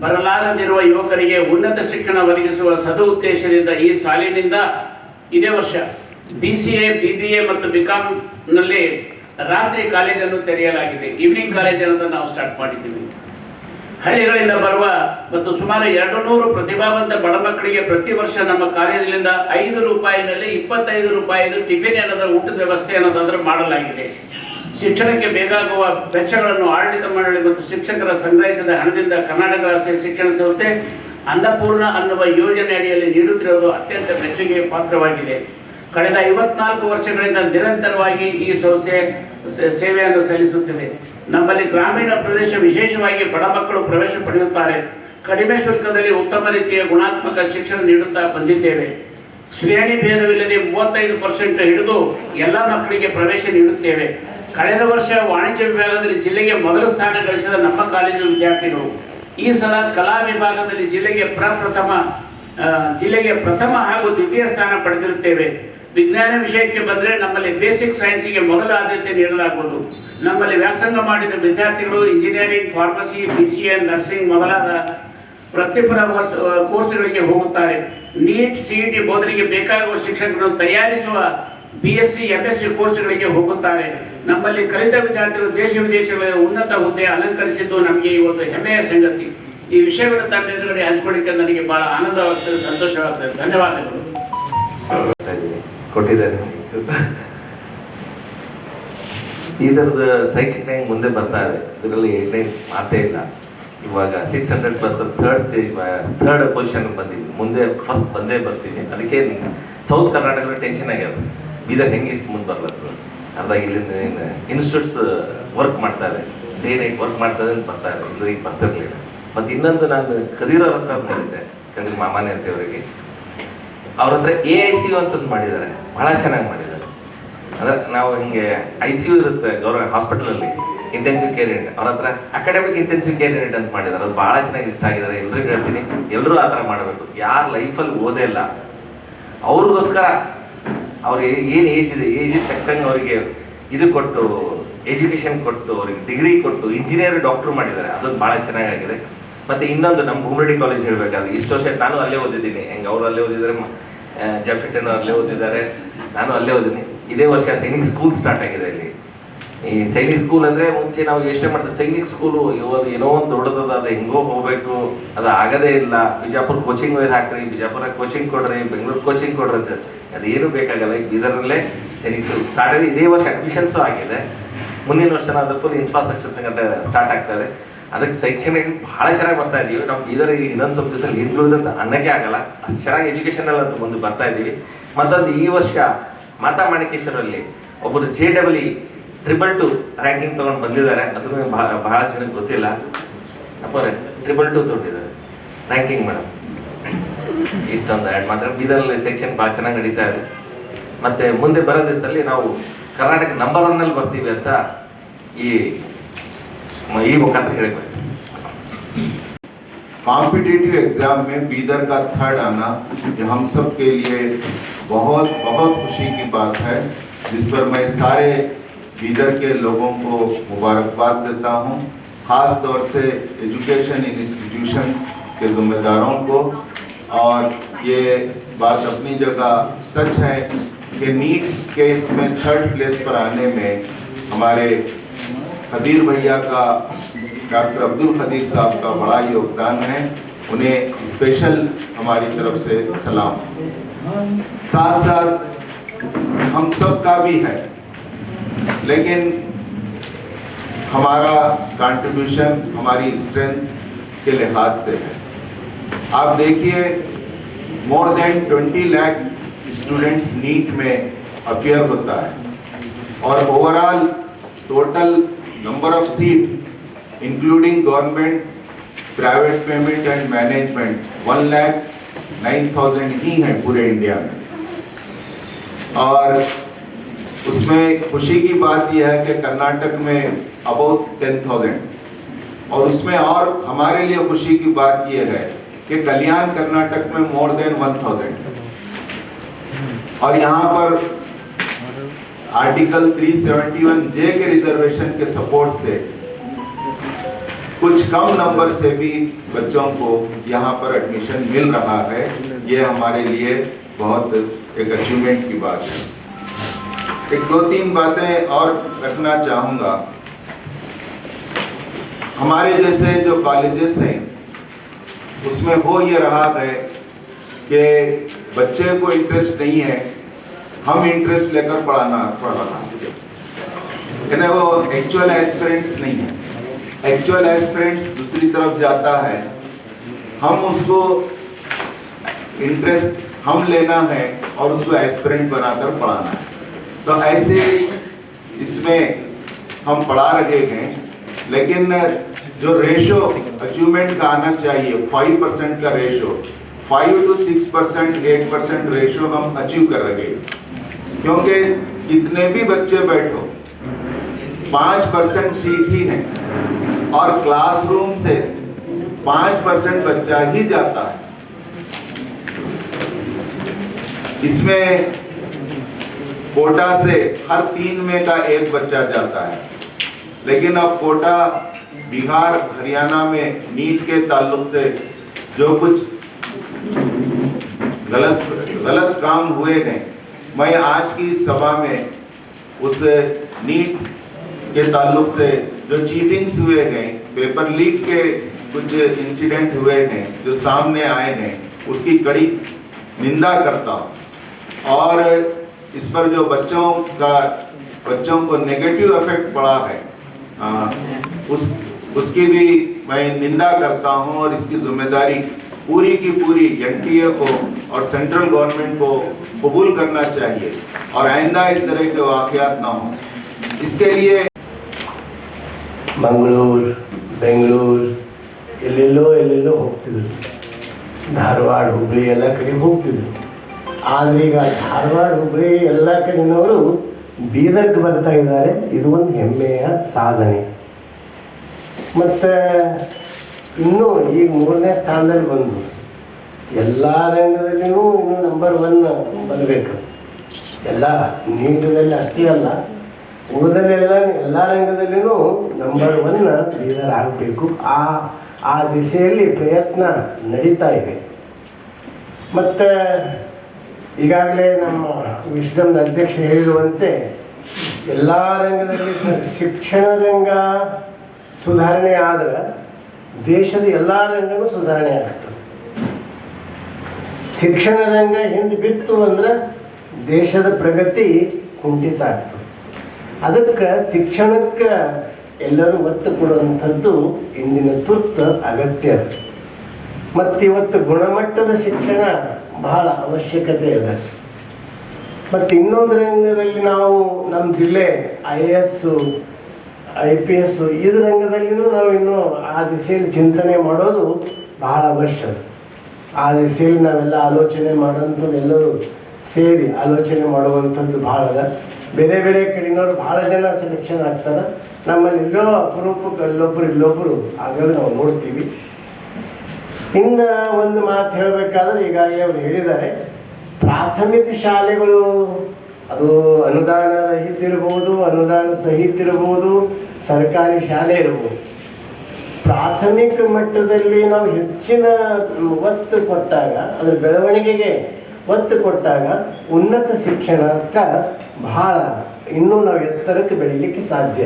ಬರಲಾರದಿರುವ ಯುವಕರಿಗೆ ಉನ್ನತ ಶಿಕ್ಷಣ ಒದಗಿಸುವ ಸದು ಉದ್ದೇಶದಿಂದ ಈ ಸಾಲಿನಿಂದ ಇದೇ ವರ್ಷ B C A B B A ಮತ್ತು ಬಿಕಾಂ ನಲ್ಲಿ ರಾತ್ರಿ ಕಾಲೇಜನ್ನು ತೆರೆಯಲಾಗಿದೆ. ಈವ್ನಿಂಗ್ ಕಾಲೇಜ್ ಅನ್ನೋದನ್ನು ನಾವು ಸ್ಟಾರ್ಟ್ ಮಾಡಿದ್ದೀವಿ. ಹಳ್ಳಿಗಳಿಂದ ಬರುವ ಮತ್ತು ಸುಮಾರು ಎರಡು ನೂರು ಪ್ರತಿಭಾವಂತ ಬಡ ಮಕ್ಕಳಿಗೆ ಪ್ರತಿ ವರ್ಷ ನಮ್ಮ ಕಾಲೇಜಿನಿಂದ ಐದು ರೂಪಾಯಿನಲ್ಲಿ ಇಪ್ಪತ್ತೈದು ರೂಪಾಯಿದು ಟಿಫಿನ್ ಅನ್ನೋದರ ಊಟದ ವ್ಯವಸ್ಥೆ ಅನ್ನೋದಾದ್ರೆ ಮಾಡಲಾಗಿದೆ. ಶಿಕ್ಷಣಕ್ಕೆ ಬೇಕಾಗುವ ವೆಚ್ಚಗಳನ್ನು ಆಡಳಿತ ಮಂಡಳಿ ಮತ್ತು ಶಿಕ್ಷಕರ ಸಂಗ್ರಹಿಸಿದ ಹಣದಿಂದ ಕರ್ನಾಟಕ ರಾಷ್ಟ್ರೀಯ ಶಿಕ್ಷಣ ಸಂಸ್ಥೆ ಅನ್ನಪೂರ್ಣ ಅನ್ನುವ ಯೋಜನೆ ಅಡಿಯಲ್ಲಿ ನೀಡುತ್ತಿರುವುದು ಅತ್ಯಂತ ಮೆಚ್ಚುಗೆ ಪಾತ್ರವಾಗಿದೆ. ಕಳೆದ ಐವತ್ನಾಲ್ಕು ವರ್ಷಗಳಿಂದ ನಿರಂತರವಾಗಿ ಈ ಸಂಸ್ಥೆ ಸೇವೆಯನ್ನು ಸಲ್ಲಿಸುತ್ತಿದೆ. ನಮ್ಮಲ್ಲಿ ಗ್ರಾಮೀಣ ಪ್ರದೇಶ ವಿಶೇಷವಾಗಿ ಬಡ ಮಕ್ಕಳು ಪ್ರವೇಶ ಪಡೆಯುತ್ತಾರೆ. ಕಡಿಮೆ ಶುಲ್ಕದಲ್ಲಿ ಉತ್ತಮ ರೀತಿಯ ಗುಣಾತ್ಮಕ ಶಿಕ್ಷಣ ನೀಡುತ್ತಾ ಬಂದಿದ್ದೇವೆ. ಶ್ರೇಣಿ ಭೇದವಿಲ್ಲದೆ ಮೂವತ್ತೈದು ಪರ್ಸೆಂಟ್ ಹಿಡಿದು ಎಲ್ಲ ಮಕ್ಕಳಿಗೆ ಪ್ರವೇಶ ನೀಡುತ್ತೇವೆ. ಕಳೆದ ವರ್ಷ ವಾಣಿಜ್ಯ ವಿಭಾಗದಲ್ಲಿ ಜಿಲ್ಲೆಗೆ ಮೊದಲ ಸ್ಥಾನ ಗಳಿಸಿದ ನಮ್ಮ ಕಾಲೇಜು ವಿದ್ಯಾರ್ಥಿಗಳು, ಈ ಸಲ ಕಲಾ ವಿಭಾಗದಲ್ಲಿ ಜಿಲ್ಲೆಗೆ ಪ್ರಪ್ರಥಮ ಜಿಲ್ಲೆಗೆ ಪ್ರಥಮ ಹಾಗೂ ದ್ವಿತೀಯ ಸ್ಥಾನ ಪಡೆದಿರುತ್ತೇವೆ. ವಿಜ್ಞಾನ ವಿಷಯಕ್ಕೆ ಬಂದರೆ ನಮ್ಮಲ್ಲಿ ಬೇಸಿಕ್ ಸೈನ್ಸಿಗೆ ಮೊದಲ ಆದ್ಯತೆ ನೀಡಲಾಗುವುದು. ನಮ್ಮಲ್ಲಿ ವ್ಯಾಸಂಗ ಮಾಡಿದ ವಿದ್ಯಾರ್ಥಿಗಳು engineering pharmacy B C A nursing ಮೊದಲಾದ ವೃತ್ತಿಪರ ಕೋರ್ಸ್- ಕೋರ್ಸ್ಗಳಿಗೆ ಹೋಗುತ್ತಾರೆ. ನೀಟ್ ಸಿ ಟಿ ಬೋಧನೆಗೆ ಬೇಕಾಗುವ ಶಿಕ್ಷಕರನ್ನು ತಯಾರಿಸುವ B S C M S C ಕೋರ್ಸ್ಗಳಿಗೆ ಹೋಗುತ್ತಾರೆ. ನಮ್ಮಲ್ಲಿ ಕಲಿತ ವಿದ್ಯಾರ್ಥಿಗಳು ದೇಶ ವಿದೇಶಗಳ ಉನ್ನತ ಹುದ್ದೆ ಅಲಂಕರಿಸಿದ್ದು ನಮಗೆ ಇವತ್ತು ಹೆಮ್ಮೆಯ ಸಂಗತಿ. ಈ ವಿಷಯವನ್ನು ತಮ್ಮ ಎದುರುಗಡೆ ಹಂಚ್ಕೊಳ್ಳಿಕ್ಕೆ ನನಗೆ ಬಹಳ ಆನಂದವಾಗ್ತದೆ ಸಂತೋಷವಾಗ್ತದೆ ಧನ್ಯವಾದಗಳು. ಕೊಟ್ಟಿದ್ದಾರೆ. ಈ ಥರದ ಶೈಕ್ಷಣಿಕ ಮುಂದೆ ಬರ್ತಾ ಇದೆ. ಇದರಲ್ಲಿ ಏನೇ ಮಾತೇ ಇಲ್ಲ. ಇವಾಗ six hundred plus third stage third position ಬಂದಿವಿ ಮುಂದೆ ಫಸ್ಟ್ ಬಂದೇ ಬರ್ತೀನಿ. ಅದಕ್ಕೆ ಸೌತ್ ಕರ್ನಾಟಕದ ಟೆನ್ಷನ್ ಆಗ್ಯದ ಬೀದರ್ ಹೆಂಗೆ ಇಷ್ಟು ಮುಂದೆ ಬರ್ಲತ್ತು ಅರ್ಧ ಇಲ್ಲಿಂದ ಏನು ಇನ್ಸ್ಟಿಟ್ಯೂಟ್ಸ್ ವರ್ಕ್ ಮಾಡ್ತಾರೆ. ಡೇ ನೈಟ್ ವರ್ಕ್ ಮಾಡ್ತಾರೆ ಅಂತ ಬರ್ತಾರೆ. ಇಲ್ಲಿ ಈಗ ಬರ್ತಿರ್ಲಿಲ್ಲ. ಮತ್ತು ಇನ್ನೊಂದು ನಾನು ಕದೀರ ಹತ್ರ ಮಾಡಿದ್ದೆ. ಕದೀರ್ ಮಾಮಾನೆ ಅಂತ ಅವರಿಗೆ ಅವ್ರ ಹತ್ರ ಎ ಐ ಸಿ ಯು ಅಂತಂದು ಮಾಡಿದ್ದಾರೆ. ಬಹಳ ಚೆನ್ನಾಗಿ ಮಾಡಿದ್ದಾರೆ. ಅಂದ್ರೆ ನಾವು ಹಿಂಗೆ ಐ ಸಿ ಯು ಇರುತ್ತೆ ಗೌರ್ಮೆಂಟ್ ಹಾಸ್ಪಿಟಲಲ್ಲಿ. ಇಂಟೆನ್ಸಿವ್ ಕೇರ್ ಯೂನಿಟ್ ಅವ್ರ ಹತ್ರ ಅಕಾಡೆಮಿಕ್ ಇಂಟೆನ್ಸಿವ್ ಕೇರ್ ಯೂನಿಟ್ ಅಂತ ಮಾಡಿದ್ದಾರೆ. ಅದು ಬಹಳ ಚೆನ್ನಾಗಿ ಇಷ್ಟ ಆಗಿದ್ದಾರೆ. ಎಲ್ಲರಿಗೂ ಹೇಳ್ತೀನಿ. ಎಲ್ಲರೂ ಆ ಥರ ಮಾಡಬೇಕು. ಯಾರು ಲೈಫಲ್ಲಿ ಓದೇ ಇಲ್ಲ. ಅವ್ರಿಗೋಸ್ಕರ ಅವ್ರ ಏನು ಏಜ್ ಇದೆ? ಏಜ್ ತಕ್ಕಂಗೆ ಅವರಿಗೆ ಇದು ಕೊಟ್ಟು ಎಜುಕೇಶನ್ ಕೊಟ್ಟು, ಅವ್ರಿಗೆ ಡಿಗ್ರಿ ಕೊಟ್ಟು ಇಂಜಿನಿಯರ್ ಡಾಕ್ಟರ್ ಮಾಡಿದ್ದಾರೆ. ಅದೊಂದು ಭಾಳ ಚೆನ್ನಾಗಾಗಿದೆ. ಮತ್ತು ಇನ್ನೊಂದು ನಮ್ಮ ಭೂಮರೆಡ್ಡಿ ಕಾಲೇಜ್ ಹೇಳಬೇಕಾದ್ರೆ, ಇಷ್ಟು ವರ್ಷ ನಾನು ಅಲ್ಲೇ ಓದಿದ್ದೀನಿ. ಹೆಂಗೆ ಅವರು ಅಲ್ಲೇ ಓದಿದ್ದಾರೆ ಜಫಿಟನ್ ಅಲ್ಲೇ ಓದಿದ್ದಾರೆ. ನಾನು ಅಲ್ಲೇ ಓದಿದ್ದೀನಿ ಇದೇ ವರ್ಷ ಸೈನಿಕ್ ಸ್ಕೂಲ್ ಸ್ಟಾರ್ಟ್ ಆಗಿದೆ ಇಲ್ಲಿ ಈ ಸೈನಿಕ್ ಸ್ಕೂಲ್ ಅಂದರೆ ಮುಂಚೆ ನಾವು ಯೋಚನೆ ಮಾಡ್ತೀವಿ ಸೈನಿಕ್ ಸ್ಕೂಲು ಇವಾಗ ಏನೋ ಒಂದು ದೊಡ್ಡದದ, ಅದು ಹೆಂಗೋ ಹೋಗಬೇಕು. ಅದು ಆಗದೇ ಇಲ್ಲ. ಬಿಜಾಪುರ ಕೋಚಿಂಗ್ ಹಾಕ್ರಿ ಬಿಜಾಪುರ ಕೋಚಿಂಗ್ ಕೊಡ್ರಿ, ಬೆಂಗಳೂರು ಕೋಚಿಂಗ್ ಕೊಡ್ರಿ ಅಂತ. ಅದೇನು ಬೇಕಾಗಲ್ಲ, ಈಗ ಬೀದರ್ನಲ್ಲೇ ಸೈನಿಕ್ ಸ್ಕೂಲ್ ಸ್ಟಾರ್ಟ್ ಇದೇ ವರ್ಷ ಅಡ್ಮಿಷನ್ಸು ಆಗಿದೆ. ಮುಂದಿನ ವರ್ಷ ಅದು ಫುಲ್ ಇನ್ಫ್ರಾಸ್ಟ್ರಕ್ಚರ್ ಸಂಘಟ ಸ್ಟಾರ್ಟ್ ಆಗ್ತದೆ. ಅದಕ್ಕೆ ಶೈಕ್ಷಣಿಕ ಭಾಳ ಚೆನ್ನಾಗಿ ಬರ್ತಾ ಇದ್ದೀವಿ ನಾವು ಇದರ ಇನ್ನೊಂದು ಸ್ವಲ್ಪ ದಿವಸ ಹಿಂದುಳಿದಂತ ಅನ್ನಕ್ಕೆ ಆಗಲ್ಲ. ಅಷ್ಟು ಚೆನ್ನಾಗಿ ಎಜುಕೇಶನ್ ಅಂತ ಮುಂದೆ ಬರ್ತಾ ಇದ್ದೀವಿ ಮತ್ತೊಂದು ಈ ವರ್ಷ ಮಾತಾ ಮಾಣಿಕೇಶ್ವರಲ್ಲಿ ಒಬ್ಬರು J double E triple two ranking ತೊಗೊಂಡು ಬಂದಿದ್ದಾರೆ. ಅದು ಬಹಳ ಜನಕ್ಕೆ ಗೊತ್ತಿಲ್ಲ. ಅಪ್ಪ ಟ್ರಿಬಲ್ ಟು ತೊಗೊಂಡಿದ್ದಾರೆ. Ranking madam. ಇಷ್ಟೊಂದು ಆ್ಯಡ್ ಮಾತ್ರ ಬೀದರಲ್ಲಿ ಸೆಕ್ಷನ್ ಭಾಳ ಚೆನ್ನಾಗಿ ನಡೀತಾ ಇದೆ ಮತ್ತೆ ಮುಂದೆ ಬರೋ ದಿವಸದಲ್ಲಿ ನಾವು ಕರ್ನಾಟಕ ನಂಬರ್ ಒನ್ ಅಲ್ಲಿ ಬರ್ತೀವಿ ಅಂತ ಈ ಮ- ಈ ಮುಖಾಂತರ ಹೇಳಕ್ ಬಯಸ್ತೀನಿ कॉम्पिटिटिव एग्जाम में बीदर का थर्ड आना ये हम सब के लिए बहुत बहुत खुशी की बात है जिस पर मैं सारे बीदर के लोगों को मुबारकबाद देता हूँ खास तौर से एजुकेशन इंस्टीट्यूशंस के जिम्मेदारों को और ये बात अपनी जगह सच है कि नीट के इसमें थर्ड प्लेस पर आने में हमारे खदीर भैया का, डॉक्टर अब्दुल खदीर साहब का बड़ा योगदान है। उन्हें स्पेशल हमारी तरफ़ से सलाम। साथ साथ हम सब का भी है, लेकिन हमारा कंट्रीब्यूशन हमारी स्ट्रेंथ के लिहाज से है। आप देखिए more than 20 lakh students NEET में अपियर होता है। और overall total number of seat including government private payment and management one lakh nine thousand ही है पूरे इंडिया में। और उसमें खुशी की बात यह है कि कर्नाटक में अबाउट टेन थाउज़ेंड और उसमें और हमारे लिए खुशी की बात यह है कि कल्याण कर्नाटक में मोर देन वन थाउज़ेंड और यहाँ पर आर्टिकल 371 जे के रिजर्वेशन के सपोर्ट से, कुछ कम नंबर से भी बच्चों को यहाँ पर एडमिशन मिल रहा है। ये हमारे लिए बहुत एक अचीवमेंट की बात है। एक दो तीन बातें और रखना चाहूँगा। हमारे जैसे जो कॉलेजेस हैं उसमें हो ये रहा है कि बच्चे को इंटरेस्ट नहीं है, हम इंटरेस्ट लेकर पढ़ाना पढ़ रहा है यानी वो एक्चुअल एस्पिरेंट्स नहीं है। एक्चुअल एस्पिरेंट्स दूसरी तरफ़ जाता है। हम उसको इंटरेस्ट हम लेना है और उसको एस्पिरेंट बनाकर पढ़ाना है। तो ऐसे इसमें हम पढ़ा रहे हैं, लेकिन जो रेशो अचीवमेंट का आना चाहिए फाइव परसेंट का ratio five two six percent eight percent ratio हम अचीव कर रहे क्योंकि कितने भी बच्चे बैठो, पाँच परसेंट सीट ही है और क्लासरूम से पाँच परसेंट बच्चा ही जाता है। इसमें कोटा से हर तीन में का एक बच्चा जाता है। लेकिन अब कोटा बिहार हरियाणा में नीट के ताल्लुक से जो कुछ गलत गलत काम हुए हैं मैं आज की सभा में उस नीट के ताल्लुक से जो चीटिंग्स हुए हैं पेपर लीक के कुछ इंसिडेंट हुए हैं जो सामने आए हैं उसकी कड़ी निंदा करता हूँ। और इस पर जो बच्चों का बच्चों को नेगेटिव इफ़ेक्ट पड़ा है आ, उस उसकी भी मैं निंदा करता हूं और इसकी जिम्मेदारी पूरी की पूरी एनटीए को और सेंट्रल गवर्नमेंट को कबूल करना चाहिए और आइंदा इस तरह के वाकयात ना हो इसके लिए ಮಂಗಳೂರು ಬೆಂಗಳೂರು ಎಲ್ಲೆಲ್ಲೋ ಎಲ್ಲೆಲ್ಲೋ ಹೋಗ್ತಿದ್ರು ಧಾರವಾಡ ಹುಬ್ಳಿ ಎಲ್ಲ ಕಡೆ ಹೋಗ್ತಿದ್ರು ಆದರೆ ಈಗ ಧಾರವಾಡ ಹುಬ್ಳಿ ಎಲ್ಲ ಕಡೆನವರು ಬೀದರ್ಗೆ ಬರ್ತಾ ಇದ್ದಾರೆ ಇದು ಒಂದು ಹೆಮ್ಮೆಯ ಸಾಧನೆ ಮತ್ತು ಇನ್ನೂ ಈಗ ಮೂರನೇ ಸ್ಥಾನದಲ್ಲಿ ಬಂದು ಎಲ್ಲ ರಂಗದಲ್ಲಿಯೂ ಇನ್ನು ನಂಬರ್ ಒನ್ ಬರಬೇಕು. ಎಲ್ಲ ನೀಟದಲ್ಲಿ ಅಷ್ಟೇ ಅಲ್ಲ, ಉಳಿದಲ್ಲೆಲ್ಲ ಎಲ್ಲ ರಂಗದಲ್ಲಿಯೂ ನಂಬರ್ ಒನ್ ಲೀಡರ್ ಆಗಬೇಕು. ಆ ಆ ದಿಸೆಯಲ್ಲಿ ಪ್ರಯತ್ನ ನಡೀತಾ ಇದೆ. ಮತ್ತು ಈಗಾಗಲೇ ನಮ್ಮ ವಿಶ್ವದ ಅಧ್ಯಕ್ಷ ಹೇಳುವಂತೆ ಎಲ್ಲ ರಂಗದಲ್ಲಿ ಶಿಕ್ಷಣ ರಂಗ ಸುಧಾರಣೆ ಆದ್ರೆ ದೇಶದ ಎಲ್ಲ ರಂಗನೂ ಸುಧಾರಣೆ ಆಗ್ತದೆ. ಶಿಕ್ಷಣ ರಂಗ ಹಿಂದೆ ಬಿತ್ತು ಅಂದ್ರೆ ದೇಶದ ಪ್ರಗತಿ ಕುಂಠಿತ ಆಗ್ತದೆ. ಅದಕ್ಕೆ ಶಿಕ್ಷಣಕ್ಕೆ ಎಲ್ಲರೂ ಒತ್ತು ಕೊಡುವಂಥದ್ದು ಇಂದಿನ ತುರ್ತು ಅಗತ್ಯ. ಮತ್ತು ಇವತ್ತು ಗುಣಮಟ್ಟದ ಶಿಕ್ಷಣ ಬಹಳ ಅವಶ್ಯಕತೆ ಇದೆ. ಮತ್ತು ಇನ್ನೊಂದು ರಂಗದಲ್ಲಿ ನಾವು ನಮ್ಮ ಜಿಲ್ಲೆ I A S I P S ಇದು ರಂಗದಲ್ಲಿನೂ ನಾವು ಇನ್ನು ಆ ದಿಸೆಯಲ್ಲಿ ಚಿಂತನೆ ಮಾಡೋದು ಬಹಳ ವರ್ಷ ಆ ದಿಸೆಯಲ್ಲಿ ನಾವೆಲ್ಲ ಆಲೋಚನೆ ಮಾಡೋಂಥದ್ದು ಎಲ್ಲರೂ ಸೇರಿ ಆಲೋಚನೆ ಮಾಡುವಂಥದ್ದು ಭಾಳ ಅದ. ಬೇರೆ ಬೇರೆ ಕಡೆಯವರು ಭಾಳ ಜನ ಸೆಲೆಕ್ಷನ್ ಆಗ್ತಾರೆ. ನಮ್ಮಲ್ಲಿ ಎಲ್ಲೋ ಅಪರೂಪಕ್ಕೆ ಅಲ್ಲೊಬ್ಬರು ಇಲ್ಲೊಬ್ಬರು ಆಗೋದು ನಾವು ನೋಡ್ತೀವಿ. ಇನ್ನು ಒಂದು ಮಾತು ಹೇಳಬೇಕಾದ್ರೆ ಈಗಾಗಲೇ ಅವರು ಹೇಳಿದ್ದಾರೆ, ಪ್ರಾಥಮಿಕ ಶಾಲೆಗಳು ಅದು ಅನುದಾನ ರಹಿತ ಇರ್ಬೋದು ಅನುದಾನ ಸಹಿತ ಇರ್ಬೋದು ಸರ್ಕಾರಿ ಶಾಲೆ ಇರಬಹುದು ಪ್ರಾಥಮಿಕ ಮಟ್ಟದಲ್ಲಿ ನಾವು ಹೆಚ್ಚಿನ ಒತ್ತು ಕೊಟ್ಟಾಗ, ಅದರ ಬೆಳವಣಿಗೆಗೆ ಒತ್ತು ಕೊಟ್ಟಾಗ ಉನ್ನತ ಶಿಕ್ಷಣಕ್ಕೆ ಬಹಳ ಇನ್ನೂ ನಾವು ಎತ್ತರಕ್ಕೆ ಬೆಳೀಲಿಕ್ಕೆ ಸಾಧ್ಯ.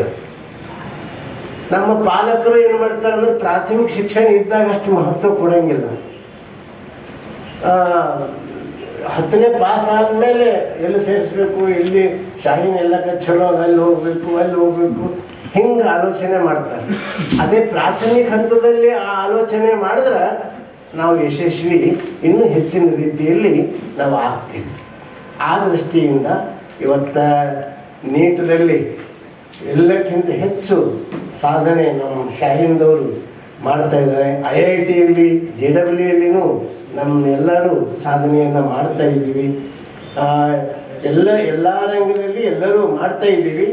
ನಮ್ಮ ಪಾಲಕರು ಏನು ಮಾಡ್ತಾರೆ ಅಂದ್ರೆ ಪ್ರಾಥಮಿಕ ಶಿಕ್ಷಣ ಇದ್ದಾಗ ಅಷ್ಟು ಮಹತ್ವ ಕೊಡಂಗಿಲ್ಲ. ಹತ್ತನೇ ಪಾಸ್ ಆದಮೇಲೆ ಎಲ್ಲಿ ಸೇರಿಸ್ಬೇಕು? ಎಲ್ಲಿ ಶಾಹಿನ ಎಲ್ಲ ಚಲೋ ಅಲ್ಲಿ ಹೋಗ್ಬೇಕು ಅಲ್ಲಿ ಹೋಗ್ಬೇಕು. ಹಿಂಗೆ ಆಲೋಚನೆ ಮಾಡ್ತಾರೆ. ಅದೇ ಪ್ರಾಥಮಿಕ ಹಂತದಲ್ಲಿ ಆ ಆಲೋಚನೆ ಮಾಡಿದ್ರೆ ನಾವು ಯಶಸ್ವಿ, ಇನ್ನೂ ಹೆಚ್ಚಿನ ರೀತಿಯಲ್ಲಿ ನಾವು ಆಗ್ತೀವಿ. ಆ ದೃಷ್ಟಿಯಿಂದ ಇವತ್ತ ನೀಟದಲ್ಲಿ ಎಲ್ಲಕ್ಕಿಂತ ಹೆಚ್ಚು ಸಾಧನೆ ನಮ್ಮ ಶಾಹಿಂದವರು ಮಾಡ್ತಾ ಇದ್ದಾರೆ. ಐ ಐ ಟಿಯಲ್ಲಿ ಜೆ ಡಬ್ಲ್ಯೂಯಲ್ಲಿನೂ ನಮ್ಮ ಎಲ್ಲರೂ ಸಾಧನೆಯನ್ನು ಮಾಡ್ತಾ ಇದ್ದೀವಿ. ಎಲ್ಲ ಎಲ್ಲ ರಂಗದಲ್ಲಿ ಎಲ್ಲರೂ ಮಾಡ್ತಾ ಇದ್ದೀವಿ.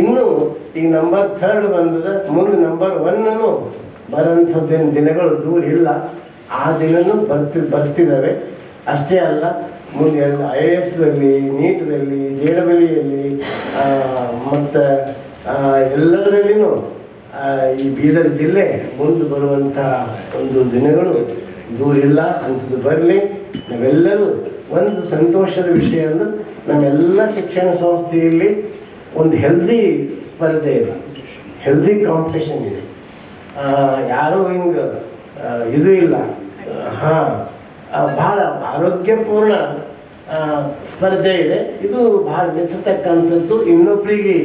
ಇನ್ನು ಈ ನಂಬರ್ ಥರ್ಡ್ ಬಂದದ, ಮುಂದೆ ನಂಬರ್ ಒನ್ನನು ಬರೋಂಥದ್ದೇನು ದಿನಗಳು ದೂರ ಇಲ್ಲ. ಆ ದಿನನೂ ಬರ್ತಿ ಬರ್ತಿದ್ದಾವೆ ಅಷ್ಟೇ ಅಲ್ಲ, ಮುಂದೆ ಎಲ್ಲ ಐ ಎ ಎಸ್ದಲ್ಲಿ ನೀಟ್ದಲ್ಲಿ ಜೆ ಡಬ್ಲ್ಯೂಯಲ್ಲಿ ಮತ್ತು ಎಲ್ಲದರಲ್ಲಿನೂ ಈ ಬೀದರ್ ಜಿಲ್ಲೆ ಮುಂದೆ ಬರುವಂಥ ಒಂದು ದಿನಗಳು ದೂರಿಲ್ಲ ಅಂಥದ್ದು ಬರಲಿ. ನಾವೆಲ್ಲರೂ ಒಂದು ಸಂತೋಷದ ವಿಷಯ ಅಂದ್ರೆ ನಮ್ಮೆಲ್ಲ ಶಿಕ್ಷಣ ಸಂಸ್ಥೆಯಲ್ಲಿ ಒಂದು ಹೆಲ್ದಿ ಸ್ಪರ್ಧೆ ಇದೆ. ಹೆಲ್ದಿ ಕಾಂಪಿಟೇಷನ್ ಇದೆ. ಯಾರೂ ಹಿಂಗೆ ಇದು ಇಲ್ಲ. ಹಾಂ ಭಾಳ ಆರೋಗ್ಯಪೂರ್ಣ ಸ್ಪರ್ಧೆ ಇದೆ. ಇದು ಭಾಳ ಮೆಚ್ಚತಕ್ಕಂಥದ್ದು. ಇನ್ನೊಬ್ಬರಿಗೆ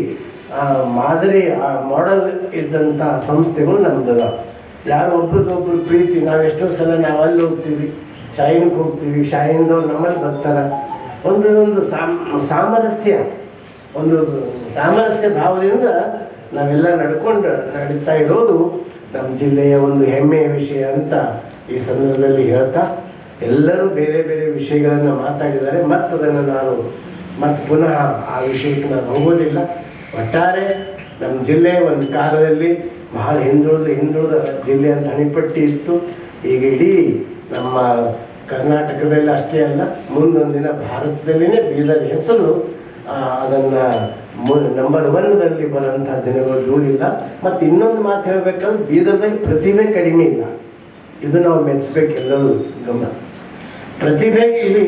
ಆ, ಮಾದರಿ ಮಾಡೆಲ್ ಇದ್ದಂಥ ಸಂಸ್ಥೆಗಳು ನಮ್ದದ ಯಾರು ಒಬ್ರದೊಬ್ರು ಪ್ರೀತಿ ನಾವು ಎಷ್ಟೋ ಸಲ ನಾವು ಅಲ್ಲಿ ಹೋಗ್ತೀವಿ ಶಾಹಿನ್ಗೆ ಹೋಗ್ತೀವಿ ಶಾಹಿನ್ದವ್ರು ನಮ್ಮಲ್ಲಿ ಬರ್ತಾರೆ. ಒಂದೊಂದು ಒಂದು ಸಾಮ್ ಸಾಮರಸ್ಯ ಒಂದು ಸಾಮರಸ್ಯ ಭಾವದಿಂದ ನಾವೆಲ್ಲ ನಡ್ಕೊಂಡು ನಡೀತಾ ಇರೋದು ನಮ್ಮ ಜಿಲ್ಲೆಯ ಒಂದು ಹೆಮ್ಮೆಯ ವಿಷಯ ಅಂತ ಈ ಸಂದರ್ಭದಲ್ಲಿ ಹೇಳ್ತಾ ಎಲ್ಲರೂ ಬೇರೆ ಬೇರೆ ವಿಷಯಗಳನ್ನು ಮಾತಾಡಿದ್ದಾರೆ. ಮತ್ತದನ್ನು ನಾನು ಮತ್ತೆ ಪುನಃ ಆ ವಿಷಯಕ್ಕೆ ನಾನು ಹೋಗೋದಿಲ್ಲ. ಒಟ್ಟಾರೆ ನಮ್ಮ ಜಿಲ್ಲೆ ಒಂದು ಕಾಲದಲ್ಲಿ ಬಹಳ ಹಿಂದುಳಿದ ಹಿಂದುಳಿದ ಜಿಲ್ಲೆ ಅಂತ ಹಣಿಪಟ್ಟಿ ಇತ್ತು. ಈಗ ಇಡೀ ನಮ್ಮ ಕರ್ನಾಟಕದಲ್ಲಿ ಅಷ್ಟೇ ಅಲ್ಲ, ಮುಂದೊಂದಿನ ಭಾರತದಲ್ಲಿನೇ ಬೀದರ್ ಹೆಸರು ಅದನ್ನು ನಂಬರ್ ಒನ್ನಲ್ಲಿ ಬರೋಂಥ ದಿನಗಳು ದೂರಿಲ್ಲ. ಮತ್ತು ಇನ್ನೊಂದು ಮಾತು ಹೇಳಬೇಕಾದ್ರೆ ಬೀದರ್ದಲ್ಲಿ ಪ್ರತಿಭೆ ಕಡಿಮೆ ಇಲ್ಲ. ಇದು ನಾವು ಮೆಚ್ಚಬೇಕೆಲ್ಲರೂ ಗಮನ. ಪ್ರತಿಭೆಗೆ ಇಲ್ಲಿ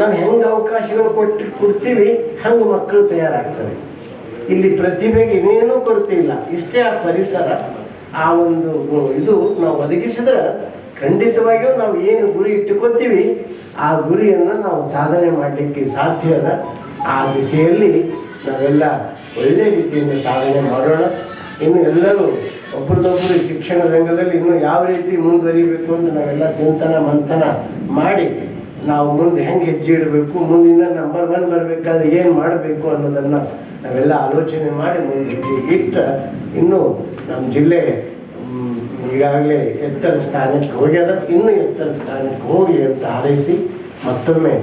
ನಾವು ಹೆಂಗೆ ಅವಕಾಶಗಳು ಕೊಟ್ಟು ಕೊಡ್ತೀವಿ, ಹಂಗೆ ಮಕ್ಕಳು ತಯಾರಾಗ್ತವೆ ಇಲ್ಲಿ ಪ್ರತಿಭೆಗೆ ಇನ್ನೇನು ಕೊರತೆ ಇಲ್ಲ ಇಷ್ಟೇ ಆ ಪರಿಸರ, ಆ ಒಂದು ಇದು ನಾವು ಒದಗಿಸಿದ್ರೆ ಖಂಡಿತವಾಗಿಯೂ ನಾವು ಏನು ಗುರಿ ಇಟ್ಟುಕೊತೀವಿ ಆ ಗುರಿಯನ್ನು ನಾವು ಸಾಧನೆ ಮಾಡಲಿಕ್ಕೆ ಸಾಧ್ಯ ಅದ. ಆ ದಿಸೆಯಲ್ಲಿ ನಾವೆಲ್ಲ ಒಳ್ಳೆ ರೀತಿಯಿಂದ ಸಾಧನೆ ಮಾಡೋಣ. ಇನ್ನು ಎಲ್ಲರೂ ಒಬ್ಬರದೊಬ್ಬರು ಶಿಕ್ಷಣ ರಂಗದಲ್ಲಿ ಇನ್ನು ಯಾವ ರೀತಿ ಮುಂದುವರಿಬೇಕು ಅಂತ ನಾವೆಲ್ಲ ಚಿಂತನ, ಮಂಥನ ಮಾಡಿ ನಾವು ಮುಂದೆ ಹೆಂಗೆ ಹೆಜ್ಜೆ ಇಡಬೇಕು, ಮುಂದಿನ ನಂಬರ್ ಒನ್ ಬರಬೇಕಾದ್ರೆ ಏನು ಮಾಡಬೇಕು ಅನ್ನೋದನ್ನು ನಾವೆಲ್ಲ ಆಲೋಚನೆ ಮಾಡಿ ಮುಂದೆ ಹೆಜ್ಜೆ ಇಟ್ಟ ಇನ್ನು ನಮ್ಮ ಜಿಲ್ಲೆ ಈಗಾಗಲೇ ಎತ್ತರ ಸ್ಥಾನಕ್ಕೆ ಹೋಗ್ಯದ, ಇನ್ನೂ ಎತ್ತರ ಸ್ಥಾನಕ್ಕೆ ಹೋಗಿ ಅಂತ ಹಾರೈಸಿ ಮತ್ತೊಮ್ಮೆ